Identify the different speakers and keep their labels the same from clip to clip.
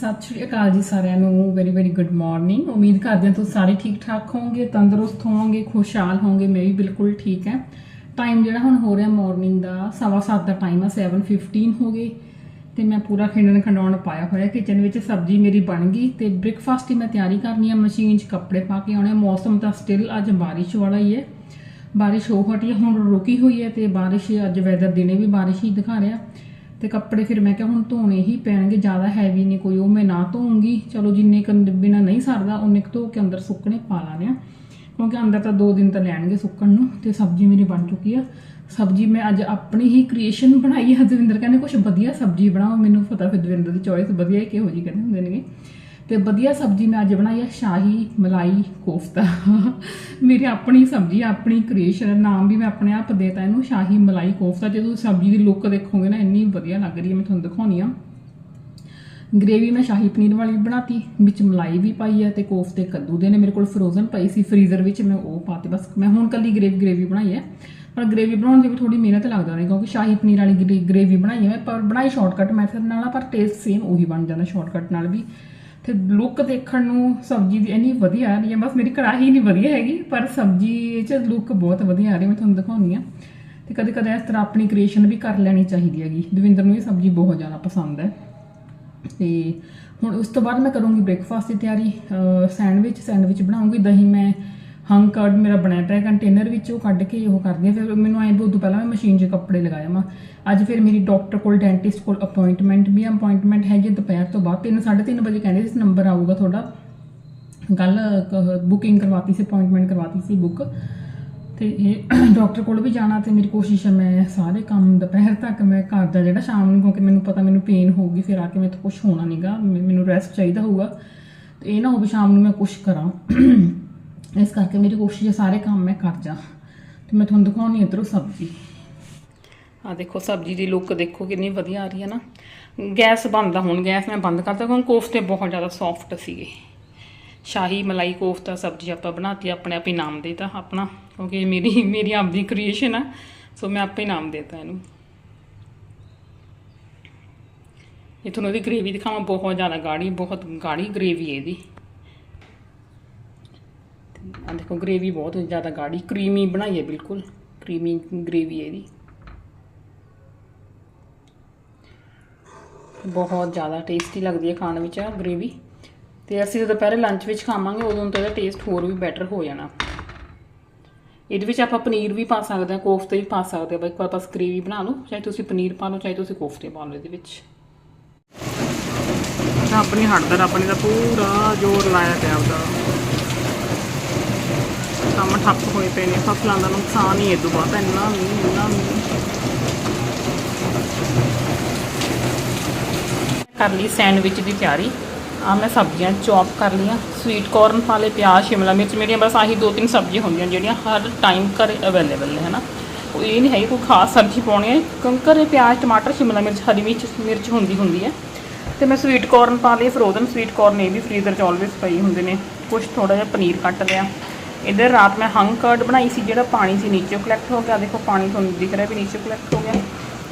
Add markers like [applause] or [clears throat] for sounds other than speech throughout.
Speaker 1: ਸਤਿ ਸ਼੍ਰੀ ਅਕਾਲ ਜੀ ਸਾਰਿਆਂ ਨੂੰ ਵੈਰੀ ਵੈਰੀ ਗੁੱਡ ਮਾਰਨਿੰਗ ਉਮੀਦ ਕਰਦੇ ਹਾਂ ਤੁਸੀਂ ਸਾਰੇ ਠੀਕ ਠਾਕ ਹੋਵੋਗੇ, ਤੰਦਰੁਸਤ ਹੋਵੋਗੇ, ਖੁਸ਼ਹਾਲ ਹੋਵੋਗੇ, ਮੈਂ ਵੀ ਬਿਲਕੁਲ ਠੀਕ ਹੈ। ਟਾਈਮ ਜਿਹੜਾ ਹੁਣ ਹੋ ਰਿਹਾ ਮਾਰਨਿੰਗ ਦਾ, ਸਵਾ ਸੱਤ ਦਾ ਟਾਈਮ ਆ 7:15 ਹੋ ਗਏ। ਤੇ ਮੈਂ ਪੂਰਾ ਖਿੰਡਣ ਖੰਡਾਉਣ ਪਾਇਆ ਹੋਇਆ ਕਿਚਨ ਵਿੱਚ ਸਬਜ਼ੀ ਮੇਰੀ ਬਣ ਗਈ ਤੇ ਬ੍ਰੇਕਫਾਸਟ ਹੀ ਮੈਂ ਤਿਆਰੀ ਕਰਨੀ ਆ ਮਸ਼ੀਨ 'ਚ ਕੱਪੜੇ ਪਾ ਕੇ ਆਉਣੇ ਆ। ਮੌਸਮ ਤਾਂ ਸਟਿਲ ਅੱਜ ਬਾਰਿਸ਼ ਵਾਲਾ ਹੀ ਹੈ। ਬਾਰਿਸ਼ ਹੋ ਹਟੀ ਹੁਣ ਰੁਕੀ ਹੋਈ ਹੈ ਤੇ ਬਾਰਿਸ਼, ਅੱਜ ਵੈਦਰ ਦਿਨੇ ਵੀ ਬਾਰਿਸ਼ ਹੀ ਦਿਖਾ ਰਿਹਾ। ਤੇ ਕੱਪੜੇ ਫਿਰ ਮੈਂ ਕਿਹਾ ਹੁਣ ਧੋਣੇ ਹੀ ਪੈਣਗੇ, ਜ਼ਿਆਦਾ ਹੈਵੀ ਨਹੀਂ ਕੋਈ, ਉਹ ਮੈਂ ਨਾ ਧੋਉਂਗੀ ਚਲੋ ਜਿੰਨੇ ਕੁ ਬਿਨਾ ਨਹੀਂ ਸਰਦਾ, ਉਹਨੇ ਕੁ ਧੋ ਕੇ ਅੰਦਰ ਸੁੱਕਣੇ ਪਾ ਲਾਣੇ ਆ। ਕਿਉਂਕਿ ਅੰਦਰ ਤਾਂ 2 ਦਿਨ ਤਾਂ ਲੈਣਗੇ ਸੁੱਕਣ ਨੂੰ, ਤੇ ਸਬਜ਼ੀ ਮੇਰੀ ਬਣ ਚੁੱਕੀ ਆ। ਸਬਜ਼ੀ ਮੈਂ ਅੱਜ ਆਪਣੀ ਹੀ ਕ੍ਰੀਏਸ਼ਨ ਬਣਾਈ ਹੈ ਦਵਿੰਦਰ ਕਹਿੰਦੇ ਕੁਝ ਵਧੀਆ ਸਬਜ਼ੀ ਬਣਾਓ, ਮੈਨੂੰ ਪਤਾ ਫਿਰ ਦਵਿੰਦਰ ਦੀ ਚੋਇਸ ਵਧੀਆ ਹੀ ਕਿਹੋ ਜੀ ਕਹਿੰਦੇ ਹੁੰਦੇ ਨੇਗੇ। ਤੇ ਵਧੀਆ ਸਬਜ਼ੀ ਮੈਂ ਅੱਜ ਬਣਾਈ ਹੈ ਸ਼ਾਹੀ ਮਲਾਈ ਕੋਫਤਾ। ਮੇਰੀ ਆਪਣੀ ਸਬਜ਼ੀ ਆਪਣੀ ਕ੍ਰੀਏਸ਼ਨ ਨਾਮ ਵੀ ਮੈਂ ਆਪਣੇ ਆਪ ਦੇਤਾ ਇਹਨੂੰ ਸ਼ਾਹੀ ਮਲਾਈ ਕੋਫਤਾ। ਜਦੋਂ ਸਬਜ਼ੀ ਦੀ ਲੁੱਕ ਦੇਖੋਗੇ ਨਾ ਇੰਨੀ ਵਧੀਆ ਲੱਗ ਰਹੀ ਹੈ ਮੈਂ ਤੁਹਾਨੂੰ ਦਿਖਾਉਣੀ ਆ। ਗ੍ਰੇਵੀ ਮੈਂ ਸ਼ਾਹੀ ਪਨੀਰ ਵਾਲੀ ਬਣਾਤੀ ਵਿੱਚ ਮਲਾਈ ਵੀ ਪਾਈ ਹੈ ਤੇ ਕੋਫਤੇ ਕੱਦੂ ਦੇ ਨੇ ਮੇਰੇ ਕੋਲ ਫਰੋਜ਼ਨ ਪਈ ਸੀ ਫਰੀਜ਼ਰ ਵਿੱਚ ਮੈਂ ਉਹ ਪਾਤੇ ਬਸ ਮੈਂ ਹੁਣ ਕੱਲੀ ਗ੍ਰੇਵੀ ਗ੍ਰੇਵੀ ਬਣਾਈ ਹੈ। ਪਰ ਗ੍ਰੇਵੀ ਬਣਾਉਣ ਦੀ ਵੀ ਥੋੜੀ ਮਿਹਨਤ ਲੱਗਦਾ ਨੇ ਕਿਉਂਕਿ ਸ਼ਾਹੀ ਪਨੀਰ ਵਾਲੀ ਗ੍ਰੇਵੀ ਬਣਾਈ ਹੈ ਮੈਂ ਪਰ ਬਣਾਈ ਸ਼ਾਰਟਕਟ ਮੈਥਡ ਨਾਲ ਆ, ਪਰ ਟੇਸਟ ਸੇਮ ਉਹੀ ਬਣ ਜਾਂਦਾ ਸ਼ਾਰਟਕਟ ਨਾਲ ਵੀ। ਤੇ ਲੁੱਕ ਦੇਖਣ ਨੂੰ ਸਬਜ਼ੀ ਦੀ ਇੰਨੀ ਵਧੀਆ ਆ ਰਹੀ ਹੈ, ਬਸ ਮੇਰੀ ਕੜਾਹੀ ਨਹੀਂ ਵਧੀਆ ਹੈਗੀ, ਪਰ ਸਬਜ਼ੀ 'ਚ ਲੁੱਕ ਬਹੁਤ ਵਧੀਆ ਆ ਰਹੀ ਮੈਂ ਤੁਹਾਨੂੰ ਦਿਖਾਉਣੀ ਆ ਤੇ ਕਦੇ ਕਦੇ ਇਸ ਤਰ੍ਹਾਂ ਆਪਣੀ ਕ੍ਰੀਏਸ਼ਨ ਵੀ ਕਰ ਲੈਣੀ ਚਾਹੀਦੀ ਹੈਗੀ। ਦਵਿੰਦਰ ਨੂੰ ਇਹ ਸਬਜ਼ੀ ਬਹੁਤ ਜ਼ਿਆਦਾ ਪਸੰਦ ਹੈ। ਤੇ ਹੁਣ ਉਸ ਤੋਂ ਬਾਅਦ ਮੈਂ ਕਰੂੰਗੀ ਬ੍ਰੇਕਫਾਸਟ ਦੀ ਤਿਆਰੀ। ਸੈਂਡਵਿਚ ਸੈਂਡਵਿਚ ਬਣਾਉਂਗੀ, ਦਹੀਂ ਮੈਂ ਹੰਗ ਕਾਰਡ ਮੇਰਾ ਬਣਿਆ ਪਿਆ, ਕੰਟੇਨਰ ਵਿੱਚ ਉਹ ਕੱਢ ਕੇ ਉਹ ਕਰਦੀ ਆ। ਫਿਰ ਮੈਨੂੰ ਐਂ ਵੀ ਉਦੋਂ ਪਹਿਲਾਂ ਮੈਂ ਮਸ਼ੀਨ 'ਚ ਕੱਪੜੇ ਲਗਾਇਆ ਮੈਂ। ਅੱਜ ਫਿਰ ਮੇਰੀ ਡਾਕਟਰ ਕੋਲ, ਡੈਂਟਿਸਟ ਕੋਲ ਅਪਾਇੰਟਮੈਂਟ ਵੀ ਅਪਾਇੰਟਮੈਂਟ ਹੈਗੀ ਦੁਪਹਿਰ ਤੋਂ ਬਾਅਦ। 3:30 ਵਜੇ ਕਹਿੰਦੇ ਸੀ ਨੰਬਰ ਆਊਗਾ ਤੁਹਾਡਾ। ਕੱਲ ਬੁਕਿੰਗ ਕਰਵਾਤੀ ਸੀ ਅਪਾਇੰਟਮੈਂਟ ਕਰਵਾਤੀ ਸੀ ਬੁੱਕ ਤੇ ਇਹ [clears throat] ਡਾਕਟਰ ਕੋਲ ਵੀ ਜਾਣਾ ਤੇ ਮੇਰੀ ਕੋਸ਼ਿਸ਼ ਹੈ ਮੈਂ ਸਾਰੇ ਕੰਮ ਦੁਪਹਿਰ ਤੱਕ ਮੈਂ ਘਰ ਦਾ ਜਿਹੜਾ ਸ਼ਾਮ ਨੂੰ, ਕਿਉਂਕਿ ਮੈਨੂੰ ਪਤਾ ਮੈਨੂੰ ਪੇਨ ਹੋਊਗੀ, ਫਿਰ ਆ ਕੇ ਮੇਰੇ ਤੋਂ ਕੁਝ ਹੋਣਾ ਨਹੀਂਗਾ ਮੈਨੂੰ ਰੈਸਟ ਚਾਹੀਦਾ ਹੋਊਗਾ। ਤੇ ਇਹ ਨਾ ਹੋਵੇ ਸ਼ਾਮ ਨੂੰ ਮੈਂ ਕੁਝ ਕਰਾਂ। [clears throat] ਇਸ ਕਰਕੇ ਮੇਰੀ ਕੋਸ਼ਿਸ਼ ਹੈ ਸਾਰੇ ਕੰਮ ਮੈਂ ਕਰ ਜਾ ਤੇ ਮੈਂ ਤੁਹਾਨੂੰ ਦਿਖਾਉਣੀ ਇਧਰੋਂ ਸਬਜ਼ੀ। ਆ ਦੇਖੋ, ਸਬਜ਼ੀ ਦੀ ਲੁੱਕ ਦੇਖੋ, ਕਿੰਨੀ ਵਧੀਆ ਆ ਰਹੀ ਹੈ ਨਾ। ਗੈਸ ਬੰਦ ਆ, ਹੁਣ ਗੈਸ ਮੈਂ ਬੰਦ ਕਰਤਾ ਕਿਉਂਕਿ ਕੋਫਤੇ ਬਹੁਤ ਜ਼ਿਆਦਾ ਸੌਫਟ ਸੀਗੇ। ਸ਼ਾਹੀ ਮਲਾਈ ਕੋਫਤਾ ਸਬਜ਼ੀ ਆਪਾਂ ਬਣਾਤੀ, ਆਪਣੇ ਆਪ ਹੀ ਨਾਮ ਦੇਤਾ, ਆਪਣਾ, ਕਿਉਂਕਿ ਮੇਰੀ ਮੇਰੀ ਆਪਦੀ ਕ੍ਰੀਏਸ਼ਨ ਆ, ਸੋ ਮੈਂ ਆਪੇ ਨਾਮ ਦੇਤਾ ਇਹਨੂੰ। ਇਹ ਤੁਹਾਨੂੰ ਇਹਦੀ ਗ੍ਰੇਵੀ ਦਿਖਾਵਾਂ, ਬਹੁਤ ਜ਼ਿਆਦਾ ਗਾੜੀ, ਬਹੁਤ ਗਾੜੀ ਗ੍ਰੇਵੀ ਹੈ ਇਹਦੀ। ਆ ਦੇਖੋ ਗ੍ਰੇਵੀ ਬਹੁਤ ਜ਼ਿਆਦਾ ਗਾੜੀ ਕਰੀਮੀ ਬਣਾਈ ਹੈ, ਬਿਲਕੁਲ। ਕਰੀਮੀ ਗ੍ਰੇਵੀ ਹੈ ਇਹਦੀ। ਬਹੁਤ ਜ਼ਿਆਦਾ ਟੇਸਟੀ ਲੱਗਦੀ ਹੈ ਖਾਣ ਵਿੱਚ ਆ ਗ੍ਰੇਵੀ ਤੇ ਅਸੀਂ ਜਦੋਂ ਦੁਪਹਿਰੇ ਲੰਚ ਵਿੱਚ ਖਾਵਾਂਗੇ, ਉਦੋਂ ਤੋਂ ਇਹਦਾ ਟੇਸਟ ਹੋਰ ਵੀ ਬੈਟਰ ਹੋ ਜਾਣਾ। ਇਹਦੇ ਵਿੱਚ ਆਪਾਂ ਪਨੀਰ ਵੀ ਪਾ ਸਕਦੇ ਹਾਂ, ਕੋਫਤੇ ਵੀ ਪਾ ਸਕਦੇ ਹਾਂ। ਬਈ ਇੱਕ ਵਾਰ ਬਸ ਗ੍ਰੇਵੀ ਬਣਾ ਲਓ, ਚਾਹੇ ਤੁਸੀਂ ਪਨੀਰ ਪਾ ਲਓ, ਚਾਹੇ ਤੁਸੀਂ ਕੋਫਤੇ ਪਾ ਲਓ ਇਹਦੇ ਵਿੱਚ। ਆਪਣੀ ਹੜਦਰ ਆਪਣੀ ਦਾ ਪੂਰਾ ਜ਼ੋਰ ਲਾਇਆ ਪਿਆ ਉਹਦਾ ਕੰਮ ਠੱਪ ਹੋਏ ਪਏ ਨੇ, ਫਸਲਾਂ ਦਾ ਨੁਕਸਾਨ ਹੀ ਇਹ ਤੋਂ ਬਾਅਦ। ਇੰਨਾ ਮੀਂਹ ਇੰਨਾ ਮੀਂਹ। ਕਰ ਲਈ ਸੈਂਡਵਿਚ ਦੀ ਤਿਆਰੀ। ਆ ਮੈਂ ਸਬਜ਼ੀਆਂ ਚੌਪ ਕਰ ਲੀਆਂ ਸਵੀਟ ਕਾਰਨ ਪਾ ਲਏ ਪਿਆਜ਼, ਸ਼ਿਮਲਾ ਮਿਰਚ ਮੇਰੀਆਂ ਬਸ ਆਹੀ ਦੋ ਤਿੰਨ ਸਬਜ਼ੀਆਂ ਹੁੰਦੀਆਂ ਜਿਹੜੀਆਂ ਹਰ ਟਾਈਮ ਘਰੇ ਅਵੇਲੇਬਲ ਨੇ, ਹਨਾ। ਉਹ ਇਹ ਨਹੀਂ ਹੈ ਕੋਈ ਖਾਸ ਸਬਜ਼ੀ ਪਾਉਣੀ ਹੈ। ਕਿਉਂਕਿ ਘਰੇ ਪਿਆਜ਼, ਟਮਾਟਰ, ਸ਼ਿਮਲਾ ਮਿਰਚ, ਹਰੀ ਮਿਰਚ ਮਿਰਚ ਹੁੰਦੀ ਹੁੰਦੀ ਹੈ। ਤੇ ਮੈਂ ਸਵੀਟ ਕਾਰਨ ਪਾ ਲਈ ਫਰੋਜ਼ਨ ਸਵੀਟ ਕਾਰਨ ਇਹ ਵੀ ਫਰੀਜ਼ਰ 'ਚ ਆਲਵੇਸ ਪਈ ਹੁੰਦੇ ਨੇ। ਕੁਝ ਥੋੜਾ ਜਿਹਾ ਪਨੀਰ ਕੱਟ ਲਿਆ। ਇਧਰ ਰਾਤ ਮੈਂ ਹੰਗ ਕਰਡ ਬਣਾਈ ਸੀ, ਜਿਹੜਾ ਪਾਣੀ ਸੀ ਨੀਚੇ ਕਲੈਕਟ ਹੋ ਗਿਆ। ਦੇਖੋ, ਪਾਣੀ ਤੁਹਾਨੂੰ ਦਿਖ ਰਿਹਾ ਵੀ ਨੀਚੇ ਕਲੈਕਟ ਹੋ ਗਿਆ।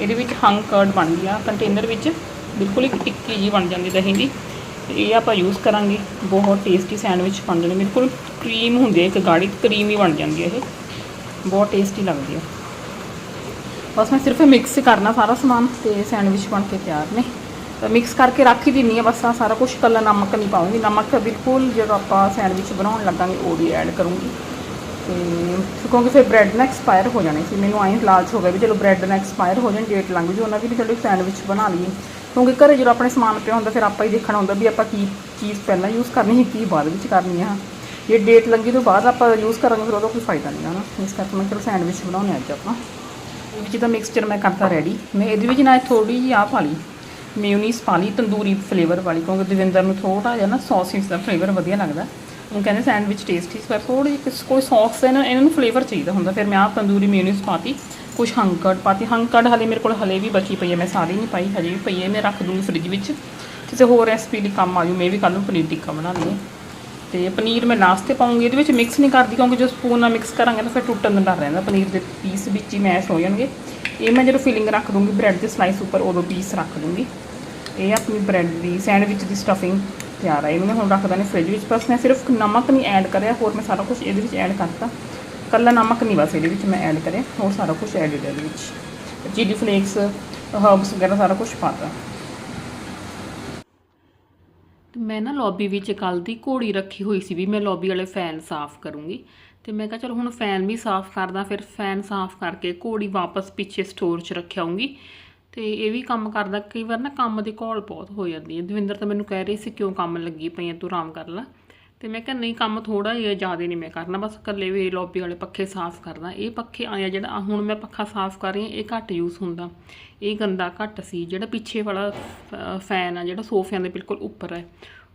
Speaker 1: ਇਹਦੇ ਵਿੱਚ ਹੰਗ ਕਰਡ ਬਣ ਗਿਆ। ਕੰਟੇਨਰ ਵਿੱਚ ਬਿਲਕੁਲ ਇੱਕ ਟਿੱਕੀ ਜੀ ਬਣ ਜਾਂਦੀ ਦਹੀਂ ਦੀ। ਤੇ ਇਹ ਆਪਾਂ ਯੂਜ਼ ਕਰਾਂਗੇ। ਬਹੁਤ ਟੇਸਟੀ ਸੈਂਡਵਿਚ ਬਣ ਜਾਣੇ। ਬਿਲਕੁਲ ਕਰੀਮ ਹੁੰਦੀ ਹੈ ਇੱਕ ਗਾੜੀ ਕਰੀਮ ਹੀ ਬਣ ਜਾਂਦੀ ਹੈ ਇਹ। ਬਹੁਤ ਟੇਸਟੀ ਲੱਗਦੀ ਹੈ ਬਸ ਮੈਂ ਸਿਰਫ ਮਿਕਸ ਕਰਨਾ ਸਾਰਾ ਸਮਾਨ ਤੇ ਸੈਂਡਵਿਚ ਬਣ ਕੇ ਤਿਆਰ ਨੇ। ਮਿਕਸ ਕਰਕੇ ਰੱਖ ਹੀ ਦਿੰਨੀ ਆ ਬਸ ਆਹ ਸਾਰਾ ਕੁਝ ਕੱਲਾ ਨਮਕ ਨਹੀਂ ਪਾਉਂਗੀ ਨਮਕ ਬਿਲਕੁਲ ਜਦੋਂ ਆਪਾਂ ਸੈਂਡਵਿਚ ਬਣਾਉਣ ਲੱਗਾਂਗੇ ਉਹ ਵੀ ਐਡ ਕਰੂੰਗੀ। ਤੇ ਕਿਉਂਕਿ ਫਿਰ ਬ੍ਰੈਡ ਨਾ ਐਕਸਪਾਇਰ ਹੋ ਜਾਣੇ ਸੀ। ਮੈਨੂੰ ਐਂ ਲਾਲਚ ਹੋ ਗਿਆ ਵੀ ਚਲੋ ਬ੍ਰੈਡ ਨਾ ਐਕਸਪਾਇਰ ਹੋ ਜਾਣ ਡੇਟ ਲੰਘ ਜੂ, ਉਹਨਾਂ ਦੀ ਵੀ ਚਲੋ ਸੈਂਡਵਿਚ ਬਣਾ ਲਈਏ। ਕਿਉਂਕਿ ਘਰੇ ਜਦੋਂ ਆਪਣੇ ਸਮਾਨ ਪਿਆ ਹੁੰਦਾ, ਫਿਰ ਆਪਾਂ ਹੀ ਦੇਖਣਾ ਹੁੰਦਾ ਵੀ ਆਪਾਂ ਕੀ ਚੀਜ਼ ਪਹਿਲਾਂ ਯੂਜ਼ ਕਰਨੀ ਹੈ ਕੀ ਬਾਅਦ ਵਿੱਚ ਕਰਨੀ ਹੈ ਜੇ ਡੇਟ ਲੰਘੀ ਤੋਂ ਬਾਅਦ ਆਪਾਂ ਯੂਜ਼ ਕਰਾਂਗੇ, ਫਿਰ ਉਹਦਾ ਕੋਈ ਫਾਇਦਾ ਨਹੀਂ ਨਾ। ਇਸ ਕਰਕੇ ਮੈਂ ਚਲੋ ਸੈਂਡਵਿਚ ਬਣਾਉਣੇ ਅੱਜ ਆਪਾਂ। ਇਹ ਵਿੱਚ ਤਾਂ ਮਿਕਸਚਰ ਮੈਂ ਕਰਤਾ ਰੈਡੀ ਮੈਂ ਇਹਦੇ ਵਿੱਚ ਨਾ ਥੋੜੀ ਜਿਹੀ ਆਹ ਪਾ ਲਈ। ਮਿਊਨੀਸ ਪਾ ਲਈ, ਤੰਦੂਰੀ ਫਲੇਵਰ ਵਾਲੀ, ਕਿਉਂਕਿ ਦਵਿੰਦਰ ਨੂੰ ਥੋੜਾ ਜਿਹਾ ਨਾ ਸੌਸਿਸ ਦਾ ਫਲੇਵਰ ਵਧੀਆ ਲੱਗਦਾ। ਉਹ ਕਹਿੰਦੇ ਸੈਂਡਵਿਚ ਟੇਸਟੀ ਪਰ ਥੋੜੀ ਜਿਹੀ ਕੋਈ ਸੌਸ ਹੈ ਨਾ, ਇਹਨਾਂ ਨੂੰ ਫਲੇਵਰ ਚਾਹੀਦਾ ਹੁੰਦਾ। ਫਿਰ ਮੈਂ ਆਹ ਤੰਦੂਰੀ ਮਿਊਨੀਸ ਪਾਤੀ ਕੁਝ ਹੰਕੜ ਪਾਤੀ। ਹੰਕੜ ਹਲੇ ਮੇਰੇ ਕੋਲ ਹਲੇ ਵੀ ਬਚੀ ਪਈ ਹੈ, ਮੈਂ ਸਾਰੀ ਨਹੀਂ ਪਾਈ, ਹਜੇ ਵੀ ਪਈ ਹੈ, ਮੈਂ ਰੱਖ ਦੂੰਗੀ ਫ੍ਰਿਜ ਵਿੱਚ। ਕਿਸੇ ਹੋਰ ਰੈਸਪੀ ਲਈ ਕੰਮ ਆ ਜੂ ਮੈਂ ਵੀ ਕੱਲ ਨੂੰ ਪਨੀਰ ਟਿੱਕਾ ਬਣਾ ਲਈਏ ਤੇ ਪਨੀਰ ਮੈਂ ਲਾਸਟ ਤੇ ਪਾਉਂਗੀ, ਇਹਦੇ ਵਿੱਚ ਮਿਕਸ ਨਹੀਂ ਕਰਦੀ, ਕਿਉਂਕਿ ਜੋ ਸਪੂਨ ਨਾਲ ਮਿਕਸ ਕਰਾਂਗੇ ਤਾਂ ਫਿਰ ਟੁੱਟਣ ਦਾ ਡਰ ਰਹਿੰਦਾ। ਪਨੀਰ ਦੇ ਪੀਸ ਵਿੱਚ ਹੀ ਮੈਸ਼ ਹੋ ਜਾਣਗੇ। ਇਹ ਮੈਂ ਜਦੋਂ ਫਿਲਿੰਗ ਰੱਖ ਦੂੰਗੀ ਬ੍ਰੈਡ ਦੇ ਸਲਾਈਸ ਉੱਪਰ, ਉਦੋਂ ਪੀਸ ਰੱਖ ਦੂੰਗੀ। ਇਹ ਆਪਣੀ ਬ੍ਰੈਡ ਦੀ ਸੈਂਡਵਿਚ ਦੀ ਸਟਫਿੰਗ ਤਿਆਰ ਆ। ਇਹਨੂੰ ਮੈਂ ਹੁਣ ਰੱਖ ਦਾਂਗੀ ਫ੍ਰਿਜ ਵਿੱਚ, ਬਸ ਮੈਂ ਸਿਰਫ ਨਮਕ ਨਹੀਂ ਐਡ ਕਰਿਆ, ਹੋਰ ਮੈਂ ਸਾਰਾ ਕੁਝ ਇਹਦੇ ਵਿੱਚ ਐਡ ਕਰਤਾ। ਕੱਲਾ ਨਮਕ ਨਹੀਂ ਬਸ ਇਹਦੇ ਵਿੱਚ ਮੈਂ ਐਡ ਕਰਿਆ, ਹੋਰ ਸਾਰਾ ਕੁਝ ਐਡ ਇਹਦੇ ਵਿੱਚ। ਚਿਲੀ ਫਲੇਕਸ ਹਰਬਸ ਵਗੈਰਾ ਸਾਰਾ ਕੁਝ ਪਾਤਾ ਤੇ ਮੈਂ ਨਾ ਲੌਬੀ ਵਿੱਚ ਕੱਲ ਦੀ ਘੋੜੀ ਰੱਖੀ ਹੋਈ ਸੀ ਵੀ ਮੈਂ ਲੌਬੀ ਵਾਲੇ ਫੈਨ ਸਾਫ਼ ਕਰੂੰਗੀ। ਤੇ ਮੈਂ ਕਿਹਾ ਚਲੋ ਹੁਣ ਫੈਨ ਵੀ ਸਾਫ਼ ਕਰਦਾ, ਫਿਰ ਫੈਨ ਸਾਫ਼ ਕਰਕੇ ਘੋੜੀ ਵਾਪਸ ਪਿੱਛੇ ਸਟੋਰ 'ਚ ਰੱਖਿਆਉਂਗੀ। ਤੇ ਇਹ ਵੀ ਕੰਮ ਕਰਦਾ, ਕਈ ਵਾਰ ਨਾ ਕੰਮ ਦੀ ਘੋਲ ਬਹੁਤ ਹੋ ਜਾਂਦੀ ਹੈ ਦਵਿੰਦਰ ਤਾਂ ਮੈਨੂੰ ਕਹਿ ਰਹੀ ਸੀ, ਕਿਉਂ ਕੰਮ ਲੱਗੀ ਪਈ ਹੈ ਤੂੰ ਆਰਾਮ ਕਰ ਲੈ। ਤੇ ਮੈਂ ਕਿਹਾ, ਨਹੀਂ, ਕੰਮ ਥੋੜਾ ਜਿਹਾ ਜ਼ਿਆਦਾ ਨਹੀਂ ਮੈਂ ਕਰਨਾ, ਬਸ ਇਕੱਲੇ ਵੀ ਲੌਬੀ ਵਾਲੇ ਪੱਖੇ ਸਾਫ਼ ਕਰਦਾ। ਇਹ ਪੱਖੇ ਆਇਆ ਜਿਹੜਾ ਹੁਣ ਮੈਂ ਪੱਖਾ ਸਾਫ਼ ਕਰ ਰਹੀ ਹਾਂ, ਇਹ ਘੱਟ ਯੂਜ਼ ਹੁੰਦਾ। ਇਹ ਗੰਦਾ ਘੱਟ ਸੀ, ਜਿਹੜਾ ਪਿੱਛੇ ਵਾਲਾ ਫੈਨ ਆ, ਜਿਹੜਾ ਸੋਫਿਆਂ ਦੇ ਬਿਲਕੁਲ ਉੱਪਰ ਹੈ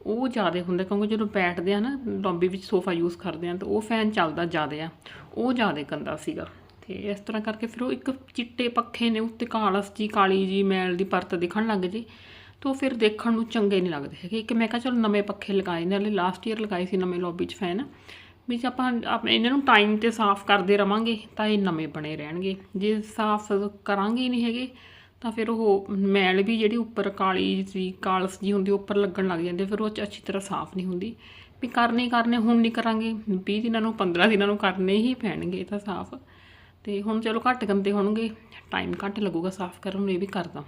Speaker 1: ਉਹ ਜ਼ਿਆਦਾ ਹੁੰਦਾ ਕਿਉਂਕਿ ਜਦੋਂ ਬੈਠਦੇ ਆ ਨਾ, ਲੌਬੀ ਵਿੱਚ ਸੋਫਾ ਯੂਜ਼ ਕਰਦੇ ਆ ਤਾਂ ਉਹ ਫੈਨ ਚੱਲਦਾ ਜ਼ਿਆਦਾ ਆ, ਉਹ ਜ਼ਿਆਦਾ ਗੰਦਾ ਸੀਗਾ। ਤੇ ਇਸ ਤਰ੍ਹਾਂ ਕਰਕੇ ਫਿਰ ਉਹ ਇੱਕ ਚਿੱਟੇ ਪੱਖੇ ਨੇ, ਉੱਤੇ ਕਾਲਸ ਜੀ, ਕਾਲੀ ਜੀ, ਮੈਲ ਦੀ ਪਰਤ ਦਿਖਣ ਲੱਗ ਜੇ, ਤਾਂ ਫਿਰ ਦੇਖਣ ਨੂੰ ਚੰਗੇ ਨਹੀਂ ਲੱਗਦੇ ਹੈਗੇ। ਇੱਕ ਮੈਂ ਕਿਹਾ ਚਲੋ ਨਵੇਂ ਪੱਖੇ ਲਗਾਏ ਨੇ, ਹਲੇ ਲਾਸਟ ਈਅਰ ਲਗਾਏ ਸੀ ਨਵੇਂ ਲੌਬੀ 'ਚ ਫੈਨ ਵੀ ਜੇ ਆਪਾਂ ਆਪਣੇ ਇਹਨਾਂ ਨੂੰ ਟਾਈਮ ਤੇ ਸਾਫ਼ ਕਰਦੇ ਰਵਾਂਗੇ ਤਾਂ ਇਹ ਨਵੇਂ ਬਣੇ ਰਹਿਣਗੇ। ਜੇ ਸਾਫ਼ ਕਰਾਂਗੇ ਨਹੀਂ ਹੈਗੇ ਤਾਂ ਫਿਰ ਉਹ ਮੈਲ ਵੀ ਜਿਹੜੀ ਉੱਪਰ ਕਾਲੀ ਜੀ, ਕਾਲਸ ਜੀ ਹੁੰਦੀ, ਉੱਪਰ ਲੱਗਣ ਲੱਗ ਜਾਂਦੀ ਫਿਰ ਉਹ ਚ ਅੱਛੀ ਤਰ੍ਹਾਂ ਸਾਫ਼ ਨਹੀਂ ਹੁੰਦੀ। ਵੀ ਕਰਨੇ ਹੀ ਕਰਨੇ, ਹੁਣ ਨਹੀਂ ਕਰਾਂਗੇ 20 ਦਿਨਾਂ ਨੂੰ 15 ਦਿਨਾਂ ਨੂੰ ਕਰਨੇ ਹੀ ਪੈਣਗੇ ਇਹ ਤਾਂ ਸਾਫ਼। ਤੇ ਹੁਣ ਚਲੋ ਘੱਟ ਗੰਦੇ ਹੋਣਗੇ, ਟਾਈਮ ਘੱਟ ਲੱਗੂਗਾ ਸਾਫ਼ ਕਰਨ ਨੂੰ, ਇਹ ਵੀ ਕਰਦਾ।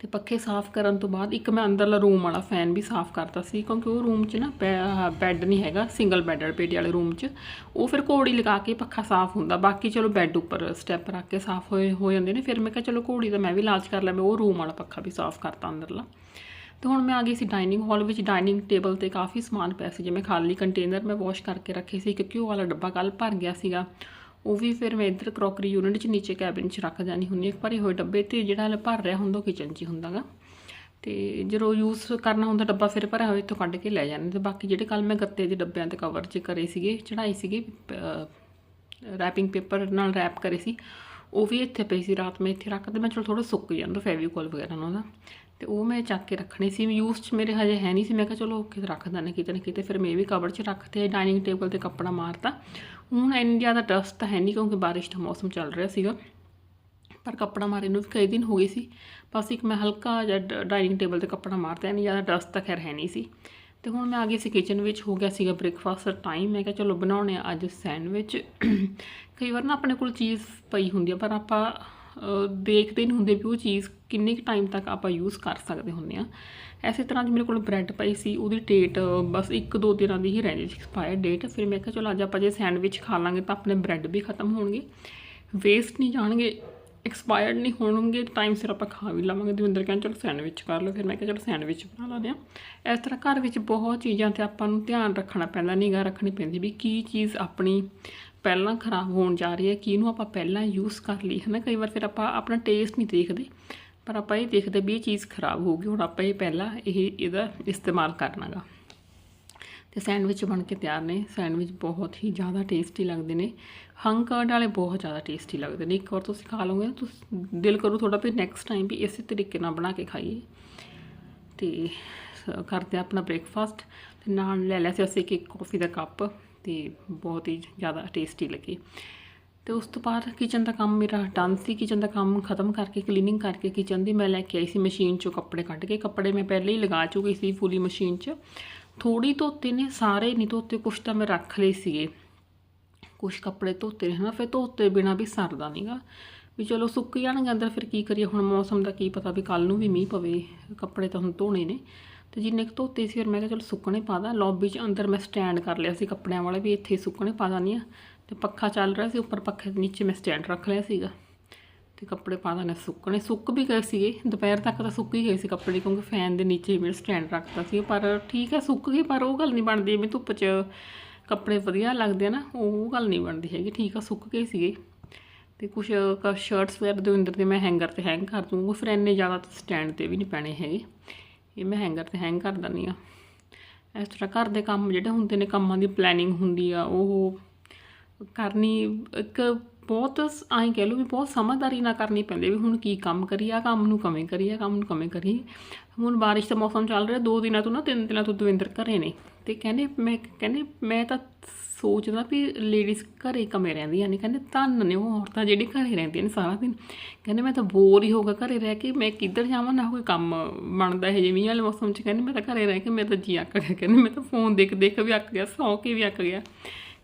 Speaker 1: ਤੇ ਪੱਖੇ ਸਾਫ਼ ਕਰਨ ਤੋਂ ਬਾਅਦ ਇੱਕ ਮੈਂ ਅੰਦਰਲਾ ਰੂਮ ਵਾਲਾ ਫੈਨ ਵੀ ਸਾਫ਼ ਕਰਤਾ ਸੀ, ਕਿਉਂਕਿ ਉਹ ਰੂਮ 'ਚ ਨਾ ਬੈੱਡ ਨਹੀਂ ਹੈਗਾ ਸਿੰਗਲ ਬੈੱਡ ਪੇਟੀ ਵਾਲੇ ਰੂਮ 'ਚ। ਉਹ ਫਿਰ ਘੋੜੀ ਲਗਾ ਕੇ ਪੱਖਾ ਸਾਫ਼ ਹੁੰਦਾ, ਬਾਕੀ ਚਲੋ ਬੈੱਡ ਉੱਪਰ ਸਟੈਪ ਰੱਖ ਕੇ ਸਾਫ਼ ਹੋਏ, ਹੋ ਜਾਂਦੇ ਨੇ। ਫਿਰ ਮੈਂ ਕਿਹਾ ਚਲੋ ਘੋੜੀ ਦਾ ਮੈਂ ਵੀ ਇਲਾਜ ਕਰ ਲਿਆ ਮੈਂ ਉਹ ਰੂਮ ਵਾਲਾ ਪੱਖਾ ਵੀ ਸਾਫ਼ ਕਰਤਾ ਅੰਦਰਲਾ। ਤੇ ਹੁਣ ਮੈਂ ਆ ਗਈ ਸੀ ਡਾਈਨਿੰਗ ਹਾਲ ਵਿੱਚ ਡਾਈਨਿੰਗ ਟੇਬਲ ਤੇ ਕਾਫੀ ਸਮਾਨ ਪਿਆ ਸੀ, ਜਿਵੇਂ ਖਾਲੀ ਕੰਟੇਨਰ ਮੈਂ ਵਾਸ਼ ਕਰਕੇ ਰੱਖੇ ਸੀ, ਕਿਉਂਕਿ ਉਹ ਵਾਲਾ ਡੱਬਾ ਕੱਲ ਭਰ ਗਿਆ ਸੀਗਾ। ਉਹ ਵੀ ਫਿਰ ਮੈਂ ਇੱਧਰ ਕਰੋਕਰੀ ਯੂਨਿਟ 'ਚ ਨੀਚੇ ਕੈਬਿਨ 'ਚ ਰੱਖ ਜਾਣੀ ਹੁੰਦੀ ਹੈ ਭਰੇ ਹੋਏ ਡੱਬੇ ਤੇ ਜਿਹੜਾ ਭਰ ਰਿਹਾ ਹੁੰਦਾ ਉਹ ਕਿਚਨ 'ਚ ਹੀ ਹੁੰਦਾਗਾ। ਤੇ ਜਦੋਂ ਯੂਜ਼ ਕਰਨਾ ਹੁੰਦਾ ਡੱਬਾ ਫਿਰ ਭਰਿਆ ਹੋਇਆ ਇੱਥੋਂ ਕੱਢ ਕੇ ਲੈ ਜਾਂਦੇ ਤੇ ਬਾਕੀ ਜਿਹੜੇ ਕੱਲ ਮੈਂ ਗੱਤੇ ਦੇ ਡੱਬਿਆਂ ਤੇ ਕਵਰ 'ਚ ਕਰੇ ਸੀਗੇ ਚੜਾਈ ਸੀਗੇ ਰੈਪਿੰਗ ਪੇਪਰ ਨਾਲ ਰੈਪ ਕਰੇ ਸੀ, ਉਹ ਵੀ ਇੱਥੇ ਪਈ ਸੀ ਰਾਤ ਮੈਂ ਇੱਥੇ ਰੱਖ ਰੱਖਦੇ। ਮੈਂ ਚਲੋ ਥੋੜਾ ਸੁੱਕ ਜਾਂਦਾ ਫੈਵੀਕੋਲ ਵਗੈਰਾ ਨਾਲ ਦਾ ਤੇ ਉਹ ਮੈਂ ਚੱਕ ਕੇ ਰੱਖਣੇ ਸੀ ਯੂਜ਼ 'ਚ ਮੇਰੇ ਹਜੇ ਹੈ ਨਹੀਂ ਸੀ। ਮੈਂ ਕਿਹਾ ਚਲੋ ਓਕੇ ਰੱਖਦਾ ਕਿਤੇ ਨਾ ਕਿਤੇ, ਫਿਰ ਮੈਂ ਵੀ ਕਵਰ 'ਚ ਰੱਖਤੇ ਡਾਈਨਿੰਗ ਟੇਬਲ ਤੇ ਕੱਪੜਾ ਮਾਰਤਾ। ਹੁਣ ਇੰਨੀ ਜ਼ਿਆਦਾ ਡਸਟ ਤਾਂ ਹੈ ਨਹੀਂ ਕਿਉਂਕਿ ਬਾਰਿਸ਼ ਦਾ ਮੌਸਮ ਚੱਲ ਰਿਹਾ ਸੀਗਾ। ਪਰ ਕੱਪੜਾ ਮਾਰੇ ਨੂੰ ਵੀ ਕਈ ਦਿਨ ਹੋ ਗਏ ਸੀ। ਬਸ ਇੱਕ ਮੈਂ ਹਲਕਾ ਜਿਹਾ ਡਾਈਨਿੰਗ ਟੇਬਲ ਤੇ ਕੱਪੜਾ ਮਾਰਤਾ, ਇੰਨੀ ਜ਼ਿਆਦਾ ਡਸਟ ਤਾਂ ਖੈਰ ਹੈ ਨਹੀਂ ਸੀ। ਤੇ ਹੁਣ ਮੈਂ ਆ ਗਈ ਸੀ ਕਿਚਨ ਵਿੱਚ, ਹੋ ਗਿਆ ਸੀਗਾ ਬ੍ਰੇਕਫਾਸਟ ਦਾ ਟਾਈਮ ਮੈਂ ਕਿਹਾ ਚਲੋ ਬਣਾਉਣੇ ਆ ਅੱਜ ਸੈਂਡਵਿਚ ਕਈ ਵਾਰ ਨਾ ਆਪਣੇ ਕੋਲ ਚੀਜ਼ ਪਈ ਹੁੰਦੀ ਆ, ਪਰ ਆਪਾਂ ਦੇਖਦੇ ਨਹੀਂ ਹੁੰਦੇ ਵੀ ਉਹ ਚੀਜ਼ ਕਿੰਨੇ ਕੁ ਟਾਈਮ ਤੱਕ ਆਪਾਂ ਯੂਜ਼ ਕਰ ਸਕਦੇ ਹੁੰਦੇ ਆ ਐਸੇ ਤਰ੍ਹਾਂ ਦੀ ਮੇਰੇ ਕੋਲ ਬ੍ਰੈਡ ਪਈ ਸੀ, ਉਹਦੀ ਡੇਟ ਬਸ 1-2 ਦਿਨਾਂ ਦੀ ਹੀ ਰਹਿ ਸੀ ਐਕਸਪਾਇਰ ਡੇਟ ਫਿਰ ਮੈਂ ਕਿਹਾ, ਚਲੋ ਅੱਜ ਆਪਾਂ ਜੇ ਸੈਂਡਵਿਚ ਖਾ ਲਾਂਗੇ ਤਾਂ ਆਪਣੇ ਬ੍ਰੈਡ ਵੀ ਖਤਮ ਹੋਣਗੇ। ਵੇਸਟ ਨਹੀਂ ਜਾਣਗੇ ਐਕਸਪਾਇਰਡ ਨਹੀਂ ਹੋਣਗੇ ਟਾਈਮ ਸਿਰ ਆਪਾਂ ਖਾ ਵੀ ਲਵਾਂਗੇ। ਦਵਿੰਦਰ ਕਹਿੰਦਾ, ਚਲੋ ਸੈਂਡਵਿਚ ਕਰ ਲਓ। ਫਿਰ ਮੈਂ ਕਿਹਾ, ਚਲੋ ਸੈਂਡਵਿਚ ਬਣਾ ਲਾਂਦੇ ਆ ਇਸ ਤਰ੍ਹਾਂ ਘਰ ਵਿੱਚ ਬਹੁਤ ਚੀਜ਼ਾਂ ਤੇ ਆਪਾਂ ਨੂੰ ਧਿਆਨ ਰੱਖਣਾ ਪੈਂਦਾ, ਨਿਗਾਹ ਰੱਖਣੀ ਪੈਂਦੀ ਵੀ ਕੀ ਚੀਜ਼ ਆਪਣੀ ਪਹਿਲਾਂ ਖਰਾਬ ਹੋਣ ਜਾ ਰਹੀ ਹੈ, ਕਿ ਇਹਨੂੰ ਆਪਾਂ ਪਹਿਲਾਂ ਯੂਜ਼ ਕਰ ਲਈ ਹੈ ਨਾ ਕਈ ਵਾਰ ਫਿਰ ਆਪਾਂ ਆਪਣਾ ਟੇਸਟ ਨਹੀਂ ਦੇਖਦੇ, ਪਰ ਆਪਾਂ ਇਹ ਦੇਖਦੇ ਵੀ ਇਹ ਚੀਜ਼ ਖਰਾਬ ਹੋ ਗਈ, ਹੁਣ ਆਪਾਂ ਇਹ ਪਹਿਲਾਂ ਇਹ ਇਹਦਾ ਇਸਤੇਮਾਲ ਕਰਨਾਗਾ। ਤੇ ਸੈਂਡਵਿਚ ਬਣ ਕੇ ਤਿਆਰ ਨੇ। ਸੈਂਡਵਿਚ ਬਹੁਤ ਹੀ ਜ਼ਿਆਦਾ ਟੇਸਟੀ ਲੱਗਦੇ ਨੇ। ਹੰਗ ਕਰਡ ਵਾਲੇ ਬਹੁਤ ਜ਼ਿਆਦਾ ਟੇਸਟੀ ਲੱਗਦੇ ਨੇ। ਇੱਕ ਵਾਰ ਤੁਸੀਂ ਖਾ ਲਓਗੇ ਨਾ, ਤੁਸੀਂ ਦਿਲ ਕਰੂ ਤੁਹਾਡਾ ਵੀ ਨੈਕਸਟ ਟਾਈਮ ਵੀ ਇਸੇ ਤਰੀਕੇ ਨਾਲ ਬਣਾ ਕੇ ਖਾਈਏ। ਤੇ, ਸ- ਕਰਦੇ ਹਾਂ ਆਪਣਾ ਬ੍ਰੇਕਫਾਸਟ ਤੇ ਨਾਲ ਲੈ ਲਿਆ ਸੀ ਅਸੀਂ ਇੱਕ ਕਾਫੀ ਦਾ ਕੱਪ ਤੇ ਬਹੁਤ ਹੀ ਜ਼ਿਆਦਾ ਟੇਸਟੀ ਲੱਗੀ। ਤੇ ਉਸ ਤੋਂ ਬਾਅਦ ਕਿਚਨ ਦਾ ਕੰਮ ਮੇਰਾ ਡਨ ਸੀ। ਕਿਚਨ ਦਾ ਕੰਮ ਖਤਮ ਕਰਕੇ ਕਲੀਨਿੰਗ ਕਰਕੇ ਕਿਚਨ ਦੀ ਮੈਂ ਲੈ ਕੇ ਆਈ ਸੀ ਮਸ਼ੀਨ ਚੋਂ ਕੱਪੜੇ ਕੱਢ ਕੇ। ਕੱਪੜੇ ਮੈਂ ਪਹਿਲੇ ਹੀ ਲਗਾ ਚੁੱਕੀ ਸੀ ਫੁੱਲੀ ਮਸ਼ੀਨ 'ਚ। ਥੋੜੀ ਧੋਤੇ ਨੇ, ਸਾਰੇ ਨਹੀਂ ਧੋਤੇ, ਕੁਛ ਤਾਂ ਮੈਂ ਰੱਖ ਲਏ ਸੀਗੇ। ਕੁਛ ਕੱਪੜੇ ਧੋਤੇ ਨੇ ਹਨਾ, ਫਿਰ ਧੋਤੇ ਬਿਨਾ ਵੀ ਸਰਦਾ ਨਹੀਂਗਾ ਵੀ ਚਲੋ ਸੁੱਕ ਜਾਣਗੇ ਅੰਦਰ, ਫਿਰ ਕੀ ਕਰੀਏ? ਹੁਣ ਮੌਸਮ ਦਾ ਕੀ ਪਤਾ ਵੀ ਕੱਲ ਨੂੰ ਵੀ ਮੀਂਹ ਪਵੇ। ਕੱਪੜੇ ਤਾਂ ਹੁਣ ਧੋਣੇ ਨੇ। ਤੇ ਜਿੰਨੇ ਕੁ ਧੋਤੇ ਸੀ ਫਿਰ ਮੈਂ ਕਿਹਾ ਚਲੋ ਸੁੱਕਣੇ ਪਾ ਦਾਂ। ਲੌਬੀ 'ਚ ਅੰਦਰ ਮੈਂ ਸਟੈਂਡ ਕਰ ਲਿਆ ਸੀ ਕੱਪੜਿਆਂ ਵਾਲੇ ਵੀ ਇੱਥੇ ਸੁੱਕਣੇ ਪਾ ਦਾਨੀ ਆ ਤੇ ਪੱਖਾ ਚੱਲ ਰਿਹਾ ਸੀ, ਉੱਪਰ ਪੱਖੇ ਦੇ ਨੀਚੇ ਮੈਂ ਸਟੈਂਡ ਰੱਖ ਲਿਆ ਸੀਗਾ। ਤੇ ਕੱਪੜੇ ਪਾ ਦਾਨੇ ਸੁੱਕਣੇ। ਸੁੱਕ ਵੀ ਗਏ ਸੀਗੇ। ਦੁਪਹਿਰ ਤੱਕ ਤਾਂ ਸੁੱਕ ਹੀ ਗਏ ਸੀ ਕੱਪੜੇ ਕਿਉਂਕਿ ਫੈਨ ਦੇ ਨੀਚੇ ਹੀ ਮੈਂ ਸਟੈਂਡ ਰੱਖਤਾ ਸੀ। ਪਰ ਠੀਕ ਹੈ ਸੁੱਕ ਗਏ, ਪਰ ਉਹ ਗੱਲ ਨਹੀਂ ਬਣਦੀ। ਜਿਵੇਂ ਧੁੱਪ 'ਚ ਕੱਪੜੇ ਵਧੀਆ ਲੱਗਦੇ ਆ ਨਾ, ਉਹ ਗੱਲ ਨਹੀਂ ਬਣਦੀ ਹੈਗੀ। ਠੀਕ ਆ, ਸੁੱਕ ਗਏ ਸੀਗੇ। ਤੇ ਕੁਝ ਸ਼ਰਟਸ ਵਗੈਰਾ ਦੇ ਅੰਦਰ ਦੇ ਮੈਂ ਹੈਂਗਰ ਤੇ ਹੈਂਗ ਕਰ ਦੂੰਗਾ। ਫਿਰ ਇੰਨੇ ਜ਼ਿਆਦਾ ਸਟੈਂਡ ਤੇ ਵੀ ਨਹੀਂ ਪੈਣੇ ਹੈਗੇ। ਇਹ ਮੈਂ ਹੈਂਗਰ ਤੇ ਹੈਂਗ ਕਰ ਦਿੰਦੀ ਆ ਇਸ ਤਰ੍ਹਾਂ ਘਰ ਦੇ ਕੰਮ ਜਿਹੜੇ ਹੁੰਦੇ ਨੇ, ਕੰਮਾਂ ਦੀ ਪਲੈਨਿੰਗ ਹੁੰਦੀ ਆ, ਉਹ ਕਰਨੀ ਇੱਕ ਬਹੁਤ ਐਂ ਕਹਿ ਲਓ ਵੀ ਬਹੁਤ ਸਮਝਦਾਰੀ ਨਾਲ ਕਰਨੀ ਪੈਂਦੀ ਵੀ ਹੁਣ ਕੀ ਕੰਮ ਕਰੀਏ ਆ ਕੰਮ ਨੂੰ ਕਵੇਂ ਕਰੀਏ, ਆਹ ਕੰਮ ਨੂੰ ਕਵੇਂ ਕਰੀਏ। ਹੁਣ ਬਾਰਿਸ਼ ਦਾ ਮੌਸਮ ਚੱਲ ਰਿਹਾ, ਦੋ ਦਿਨਾਂ ਤੋਂ ਨਾ ਤਿੰਨ ਦਿਨਾਂ ਤੋਂ ਦਵਿੰਦਰ ਘਰੇ ਨੇ। ਤੇ ਕਹਿੰਦੇ ਮੈਂ ਕਹਿੰਦੇ ਮੈਂ ਤਾਂ ਸੋਚਦਾ ਵੀ ਲੇਡੀਜ਼ ਘਰੇ ਕਮੇ ਰਹਿੰਦੀਆਂ ਨੇ, ਕਹਿੰਦੇ ਧੰਨ ਨੇ ਉਹ ਔਰਤਾਂ ਜਿਹੜੀ ਘਰੇ ਰਹਿੰਦੀਆਂ ਨੇ ਸਾਰਾ ਦਿਨ। ਕਹਿੰਦੇ ਮੈਂ ਤਾਂ ਬੋਰ ਹੀ ਹੋ ਗਿਆ ਘਰੇ ਰਹਿ ਕੇ, ਮੈਂ ਕਿੱਧਰ ਜਾਵਾਂ, ਨਾ ਕੋਈ ਕੰਮ ਬਣਦਾ ਹੈ ਜਿਵੇਂ ਵਾਲੇ ਮੌਸਮ 'ਚ। ਕਹਿੰਦੇ ਮੈਂ ਤਾਂ ਘਰੇ ਰਹਿ ਕੇ, ਮੈਂ ਤਾਂ ਜੀ ਅੱਕ ਗਿਆ। ਕਹਿੰਦੇ ਮੈਂ ਤਾਂ ਫੋਨ ਦੇਖ ਦੇਖ ਵੀ ਅੱਕ ਗਿਆ, ਸੌਂ ਕੇ ਵੀ ਅੱਕ ਗਿਆ।